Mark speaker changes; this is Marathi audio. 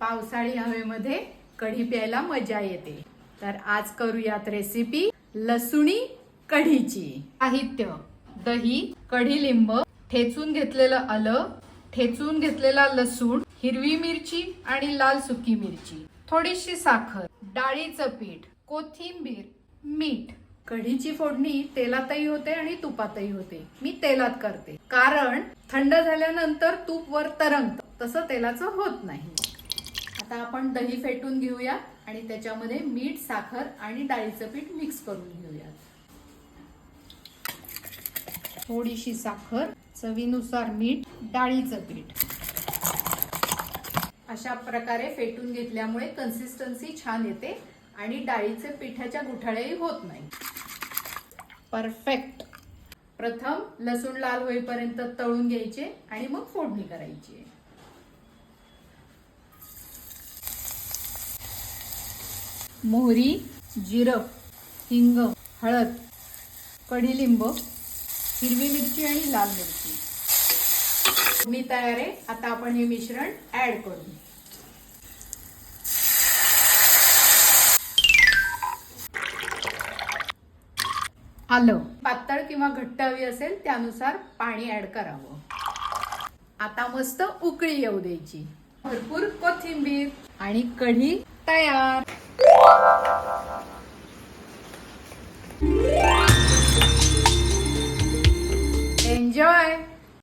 Speaker 1: पावसाळी हवेमध्ये कढी प्यायला मजा येते. तर आज करूयात रेसिपी लसुणी कढीची. साहित्य दही कढी लिंब ठेचून घेतलेलं आलं ठेचून घेतलेला लसूण हिरवी मिरची आणि लाल सुकी मिरची. थोडीशी साखर डाळीचं पीठ कोथिंबीर मीठ. कढीची फोडणी तेलातही होते आणि तुपातही होते. मी तेलात करते. कारण थंड झाल्यानंतर तूप वर तरंगत. तसं तेलाचं होत नाही. आता आपण दही फेटून घेऊया आणि त्याच्यामध्ये मीठ साखर आणि डाळीचं पीठ मिक्स करून घेऊया थोडीशी साखर चवीनुसार मीठ डाळीचं पीठ. अशा प्रकारे फेटून घेतल्यामुळे कन्सिस्टन्सी छान येते आणि डाळीचे पिठाच्या गुठाळ्याही होत नाही. परफेक्ट प्रथम लसूण लाल होईपर्यंत तळून घ्यायचे आणि मग फोडणी करायची. मोहरी जिरं हिंग हळद कढीलिंब हिरवी मिरची आणि लाल मिरची. मी तयार आहे. आता आपण हे मिश्रण ऍड करू. आलं. पातळ किंवा घट्ट हवी असेल त्यानुसार पाणी ऍड करावं. आता मस्त उकळी येऊ द्यायची. भरपूर कोथिंबीर आणि कढी तयार. Enjoy!